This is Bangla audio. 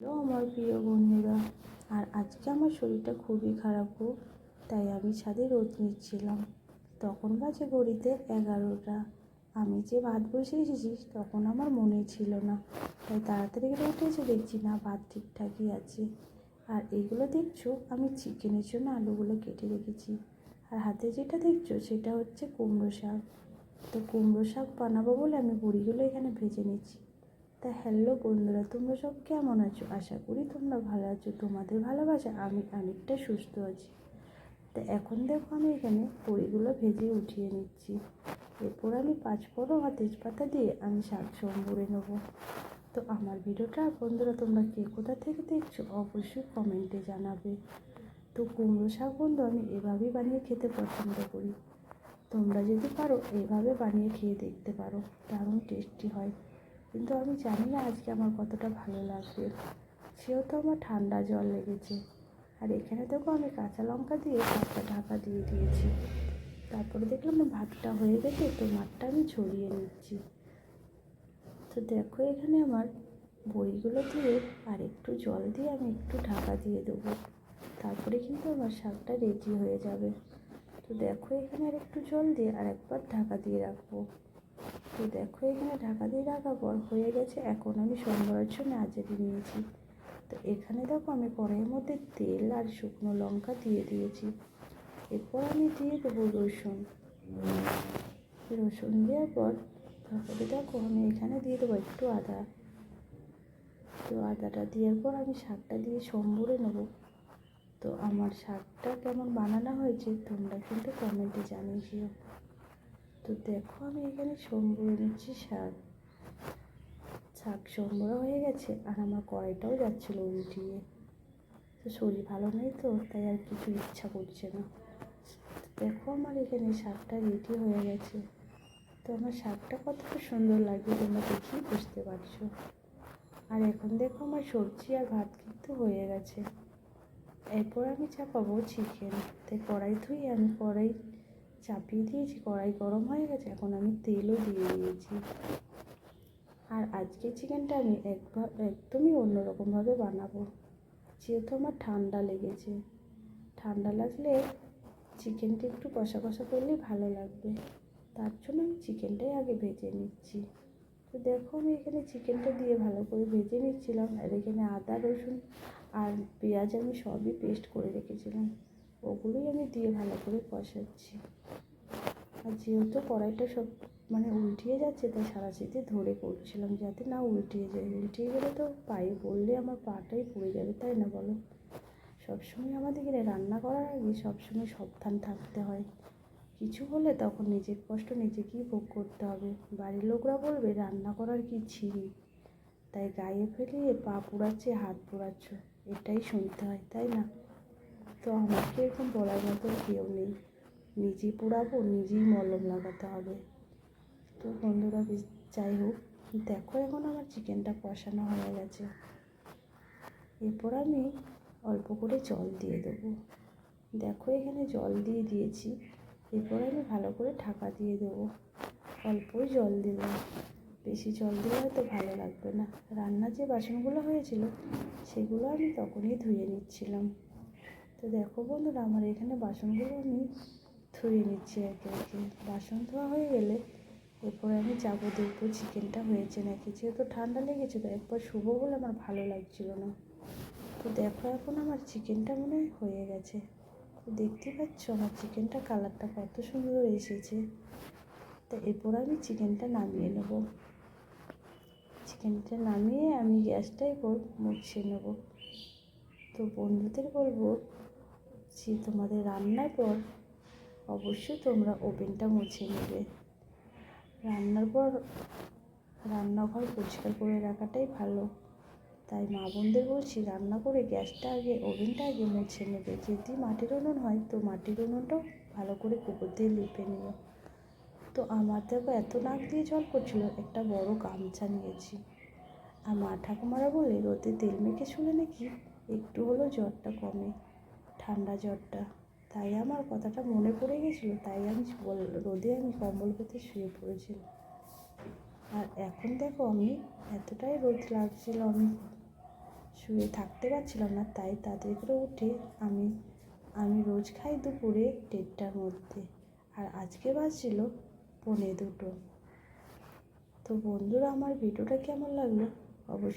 হ্যালো আমার প্রিয় বন্ধুরা, আর আজকে আমার শরীরটা খুবই খারাপ গো, তাই আমি ছাদে রোদ নিচ্ছিলাম। তখন বাজে ঘড়িতে এগারোটা। আমি যে ভাত বসে এসেছি, তখন আমার মনে ছিল না। তাই তাড়াতাড়ি করে উঠে এসে দেখছি না, ভাত ঠিকঠাকই আছে। আর এইগুলো দেখছ, আমি চিকেনের জন্য আলুগুলো কেটে রেখেছি। আর হাতে যেটা দেখছ, সেটা হচ্ছে কুমড়ো শাক। তো কুমড়ো শাক বানাবো বলে আমি বড়িগুলো এখানে ভেজে নিচ্ছি। তা হ্যালো বন্ধুরা, তোমরা সব কেমন আছো? আশা করি তোমরা ভালো আছো, তোমাদের ভালোবাসা আমি অনেকটা সুস্থ আছি। তা এখন দেখো আমি এখানে বড়িগুলো ভেজে উঠিয়ে নিচ্ছি। এরপর আমি পাঁচফোড়ন আর তেজপাতা দিয়ে আমি শাক সম্বরে নেব। তো আমার ভিডিওটা বন্ধুরা, তোমরা কে কোথা থেকে দেখছ অবশ্যই কমেন্টে জানাবে। তো কুমড়ো শাক বন্ধু, আমি এভাবেই বানিয়ে খেতে পছন্দ করি। তোমরা যদি পারো, এভাবে বানিয়ে খেয়ে দেখতে পারো, দারুণ টেস্টি হয়। কিন্তু আমি জানি না আজকে আমার কতটা ভালো লাগবে। সেহেতু আমার ঠান্ডা জল লেগেছে। আর এখানে দেখো আমি কাঁচা লঙ্কা দিয়ে ভাতটা ঢাকা দিয়ে দিয়েছি। তারপরে দেখলাম ভাতটা হয়ে গেছে, তো মাঠটা আমি ছড়িয়ে নিচ্ছি। তো দেখো এখানে আমার বড়িগুলো দিয়ে আর একটু জল দিয়ে আমি একটু ঢাকা দিয়ে দেবো। তারপরে কিন্তু আমার শাকটা রেডি হয়ে যাবে। তো দেখো এখানে আর একটু জল দিয়ে আর একবার ঢাকা দিয়ে রাখব। তো দেখো এখানে ঢাকা দিয়ে রাখার পর হয়ে গেছে। এখন আমি সোমবারের জন্য আজেরি নিয়েছি। তো এখানে দেখো আমি কড়াইয়ের মধ্যে তেল আর শুকনো লঙ্কা দিয়ে দিয়েছি। এরপর আমি দিয়ে দেবো রসুন। রসুন দেওয়ার পর তারপরে দেখো আমি এখানে দিয়ে দেবো একটু আদা। তো আদাটা দেওয়ার পর আমি শাকটা দিয়ে সম্বরে নেব। তো আমার শাকটা কেমন বানানো হয়েছে তোমরা কিন্তু কমেন্টে জানিয়েছিও তো দেখো আমি এখানে সম্বরে নিচ্ছি শাক। শাক সম্বরা হয়ে গেছে আর আমার কড়াইটাও যাচ্ছিল উল্টিয়ে। তো শরীর ভালো নেই তো, তাই আর কিছু ইচ্ছা করছে না। দেখো আমার এখানে শাকটা রেডি হয়ে গেছে। তো আমার শাকটা কতটা সুন্দর লাগবে তোমরা দেখেই বুঝতে পারছ। আর এখন দেখো আমার সবজি আর ভাত কিন্তু হয়ে গেছে। এরপর আমি চাপাবো চিকেন তাই কড়াই ধুয়ে আমি কড়াই চাপিয়ে দিয়েছি, কড়াই গরম হয়ে গেছে, এখন আমি তেলও দিয়ে দিয়েছি। আর আজকে চিকেনটা আমি একদমই অন্যরকমভাবে বানাবো। যেহেতু আমার ঠান্ডা লেগেছে, ঠান্ডা লাগলে চিকেনটা একটু কষা কষা করলেই ভালো লাগবে। তার জন্য আমি চিকেনটাই আগে ভেজে নিচ্ছি। তো দেখো আমি এখানে চিকেনটা দিয়ে ভালো করে ভেজে নিচ্ছিলাম, আর এখানে আদা রসুন আর পেঁয়াজ আমি সবই পেস্ট করে রেখেছিলাম। ওগুলোই আমি দিয়ে ভালো করে কষাচ্ছি। আর যেহেতু কড়াইটা সব মানে উল্টিয়ে যাচ্ছে, তাই সারা সারাশিতে ধরে করছিলাম যাতে না উল্টিয়ে যায়। উল্টিয়ে গেলে তো পায়ে পড়লে আমার পাটাই পড়ে যাবে, তাই না বলো? সবসময় আমাদের এখানে রান্না করার আগে সবসময় সাবধান থাকতে হয়। কিছু হলে তখন নিজের কষ্ট নিজেকেই ভোগ করতে হবে। বাড়ির লোকরা বলবে, রান্না করার কি ছিঁড়ি তাই গায়ে ফেলিয়ে পা পোড়াচ্ছে, হাত পোড়াচ্ছ, এটাই শুনতে হয়, তাই না? তো আমাকে এরকম বলার মতো কেউ নেই। নিজে পোড়াবো, নিজেই মলম লাগাতে হবে। তো বন্ধুরা যাই হোক, দেখো এখন আমার চিকেনটা কষানো হয়ে গেছে। এরপর আমি অল্প করে জল দিয়ে দেবো। দেখো এখানে জল দিয়ে দিয়েছি। এরপর আমি ভালো করে ঢাকা দিয়ে দেবো। অল্পই জল দেবো। বেশি জল দিলে হয়তো ভালো লাগবে না। রান্নার যে বাসনগুলো হয়েছিল, সেগুলো আমি তখনই ধুয়ে নিচ্ছিলাম। তো দেখো বন্ধুরা, আমার এখানে বাসনগুলো আমি ধুয়ে নিচ্ছি একে একে। বাসন ধোয়া হয়ে গেলে এরপরে আমি যাব দেখব চিকেনটা হয়েছে নাকি। যেহেতু ঠান্ডা লেগেছে, তো একবার শুভ বলে আমার ভালো লাগছিল না। তো দেখো এখন আমার চিকেনটা মনে হয় হয়ে গেছে। তো দেখতে পাচ্ছ আমার চিকেনটা কালারটা কত সুন্দর এসেছে। তো এরপর আমি চিকেনটা নামিয়ে নেব। চিকেনটা নামিয়ে আমি গ্যাসটা এরপর মুছিয়ে নেব। তো বন্ধুদের বলব যে তোমাদের রান্নার পর, অবশ্যই তোমরা ওভেনটা মুছে নেবে। রান্নার পর রান্নাঘর পরিষ্কার করে রাখাটাই ভালো। তাই মা বোনদের বলছি, রান্না করে গ্যাসটা আগে, ওভেনটা আগে মুছে নেবে। যদি মাটির উনুন হয়, তো মাটির উনুনটাও ভালো করে গোবর দিয়ে লিপে নিও। তো আমার দেখো এত নাক দিয়ে জল পড়ছিল, একটা বড় গামছা নিয়েছি। আর মা ঠাকুমারা বলে, রোদে তেল মেখে শুলে নাকি একটু হলেও জ্বরটা কমে। ঠান্ডা জ্বরটা। তাই আমার কথাটা মনে পড়ে গেছিল, তাই আমি বল, রোদে আমি কম্বল পেতে শুয়ে পড়েছিলাম। আর এখন দেখো আমি এতটাই রোদ লাগছিল, আমি শুয়ে থাকতে পারছিলাম না, তাই তাড়াতাড়ি করে উঠে আমি আমি রোজ খাই দুপুরে দেড়টার মধ্যে। আর আজকে বাজছিল পৌনে দুটো। তো বন্ধুরা, আমার ভিডিওটা কেমন লাগল? অবশ্যই